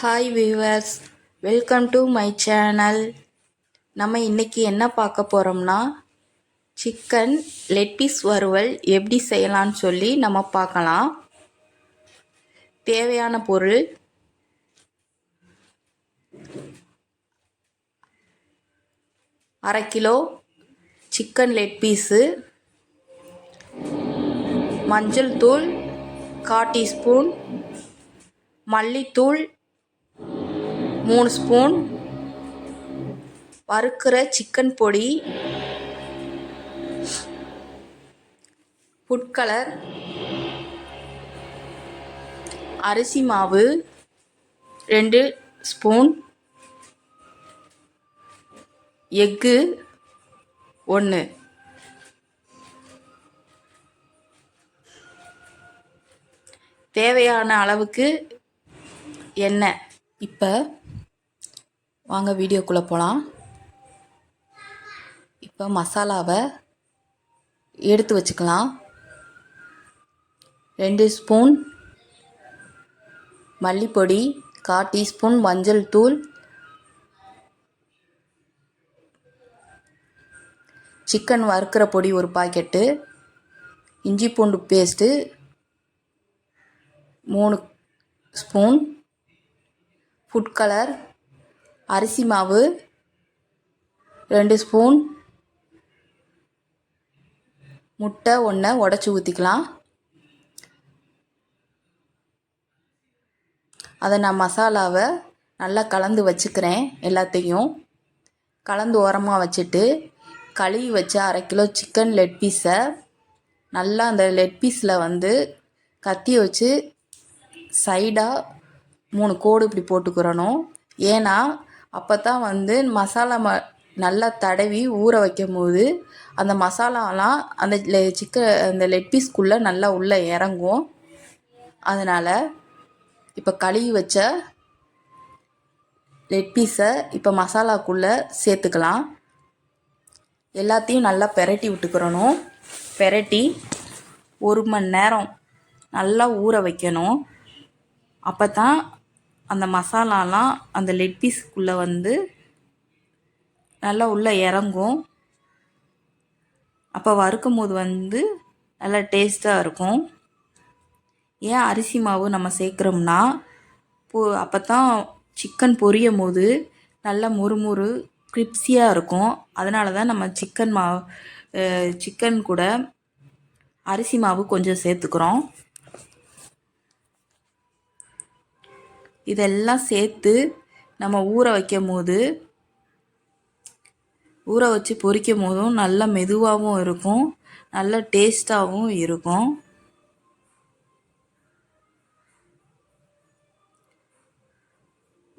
Hi viewers welcome to my channel நம்ம இன்றைக்கி என்ன பார்க்க போகிறோம்னா சிக்கன் லெட் பீஸ் வறுவல் எப்படி செய்யலாம்னு சொல்லி நம்ம பார்க்கலாம். தேவையான பொருள். அரை கிலோ சிக்கன் லெட் பீஸு மஞ்சள் தூள் கால் டீஸ்பூன் மல்லித்தூள் மூணு ஸ்பூன் வறுக்கிற சிக்கன் பொடி ஃபுட் கலர் அரிசி மாவு ரெண்டு ஸ்பூன் எக்கு ஒன்று தேவையான அளவுக்கு எண்ணெய். இப்போ வாங்க வீடியோக்குள்ளே போகலாம் இப்போ மசாலாவை எடுத்து வச்சுக்கலாம். ரெண்டு ஸ்பூன் மல்லிப்பொடி கால் டீஸ்பூன் மஞ்சள் தூள் சிக்கன் வறுக்கிற பொடி ஒரு பாக்கெட்டு இஞ்சி பூண்டு பேஸ்ட்டு மூணு ஸ்பூன் ஃபுட் கலர் அரிசி மாவு ரெண்டு ஸ்பூன். முட்டை ஒன்றை உடச்சி ஊற்றிக்கலாம் அதை நான் மசாலாவை நல்லா கலந்து வச்சுக்கிறேன் எல்லாத்தையும். கலந்து ஓரமாக வச்சுட்டு கழுவி வச்ச அரை கிலோ சிக்கன் லெட் பீஸை நல்லா அந்த லெட் பீஸில் வந்து கத்தியை வச்சு சைடாக மூணு கோடு இப்படி போட்டுக்கிறணும். ஏன்னா அப்போ தான் வந்து மசாலா ம நல்லா தடவி ஊற வைக்கும் போது அந்த மசாலாலாம் அந்த லெ சிக்க அந்த லெக் பீஸ்க்குள்ளே நல்லா உள்ளே இறங்கும். அதனால் இப்போ கழுவி வச்ச லெக் பீஸை இப்போ மசாலாக்குள்ளே சேர்த்துக்கலாம். எல்லாத்தையும் நல்லா பெரட்டி விட்டுக்கிறணும். பெரட்டி ஒரு மணி நேரம் நல்லா ஊற வைக்கணும். அப்போ தான் அந்த மசாலாலாம் அந்த லெட் பீஸ்க்குள்ளே வந்து நல்லா உள்ளே இறங்கும். அப்போ வறுக்கும் போது வந்து நல்லா டேஸ்ட்டாக இருக்கும். ஏன் அரிசி மாவு நம்ம சேர்க்குறோம்னா பொ அப்போ தான் சிக்கன் பொரியும் போது நல்லா முறுமுறு கிரிப்ஸியாக இருக்கும். அதனால தான் நம்ம சிக்கன் மாவு சிக்கன் கூட அரிசி மாவு கொஞ்சம் சேர்த்துக்கிறோம். இதெல்லாம் சேர்த்து நம்ம ஊற வைக்கும் போது ஊற வச்சு பொரிக்கும் போதும் நல்ல மெதுவாகவும் இருக்கும் நல்ல டேஸ்ட்டாகவும் இருக்கும்.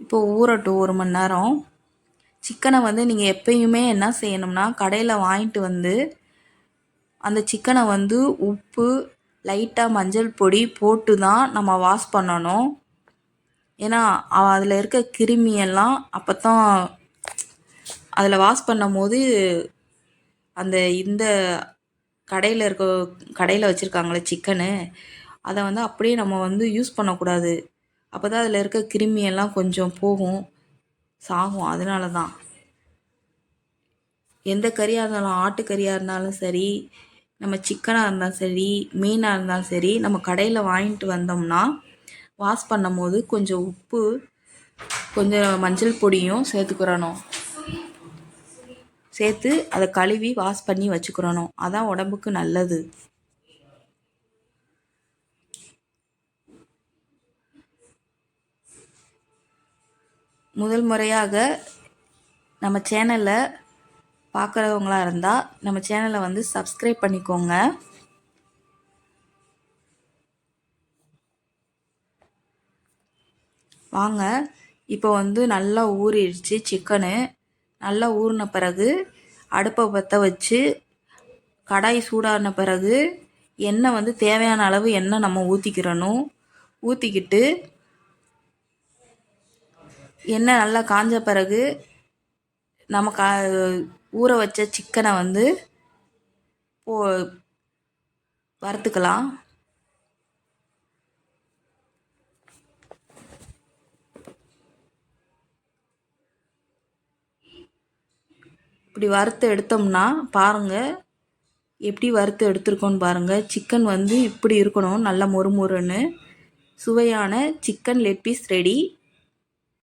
இப்போ ஊறட்டும் ஒரு மணி நேரம். சிக்கனை வந்து நீங்கள் எப்பயுமே என்ன செய்யணும்னா கடையில் வாங்கிட்டு வந்து அந்த சிக்கனை வந்து உப்பு லைட்டாக மஞ்சள் பொடி போட்டு தான் நம்ம வாஷ் பண்ணணும். ஏன்னா அதில் இருக்க கிருமியெல்லாம் அப்போ தான் அதில் வாஷ் பண்ணும் போது அந்த இந்த கடையில் இருக்க கடையில் வச்சுருக்காங்களே சிக்கனு அதை வந்து அப்படியே நம்ம வந்து யூஸ் பண்ணக்கூடாது. அப்போ தான் அதில் இருக்க கிருமியெல்லாம் கொஞ்சம் போகும் சாகும். அதனால தான் எந்த கறியாக இருந்தாலும் ஆட்டுக்கறியாக இருந்தாலும் சரி நம்ம சிக்கனாக இருந்தாலும் சரி மீனாக இருந்தாலும் சரி நம்ம கடையில் வாங்கிட்டு வந்தோம்னா வாஷ் பண்ணும் போது கொஞ்சம் உப்பு கொஞ்சம் மஞ்சள் பொடியும் சேர்த்துக்கிறணும். சேர்த்து அதை கழுவி வாஷ் பண்ணி வச்சுக்கிறணும். அதான் உடம்புக்கு நல்லது. முதல் முறையாக நம்ம சேனலை பார்க்குறவங்களா இருந்தால் நம்ம சேனலை வந்து சப்ஸ்கிரைப் பண்ணிக்கோங்க. வாங்க. இப்போ வந்து நல்லா ஊறிடுச்சு சிக்கனு நல்லா ஊறின பிறகு அடுப்பை பற்ற வச்சு கடாய் சூடான பிறகு எண்ணெய் வந்து தேவையான அளவு எண்ணெய் நம்ம ஊற்றிக்கிறணும் ஊற்றிக்கிட்டு எண்ணெய் நல்லா காஞ்ச பிறகு நம்ம கா ஊற வச்ச சிக்கனை வந்து போ வறுத்துக்கலாம். இப்படி வறுத்து எடுத்தோம்னா பாருங்கள் எப்படி வறுத்து எடுத்திருக்கோன்னு பாருங்கள் சிக்கன் வந்து இப்படி இருக்கணும் நல்லா மொறுமொறுன்னு சுவையான சிக்கன் லெக் பீஸ் ரெடி.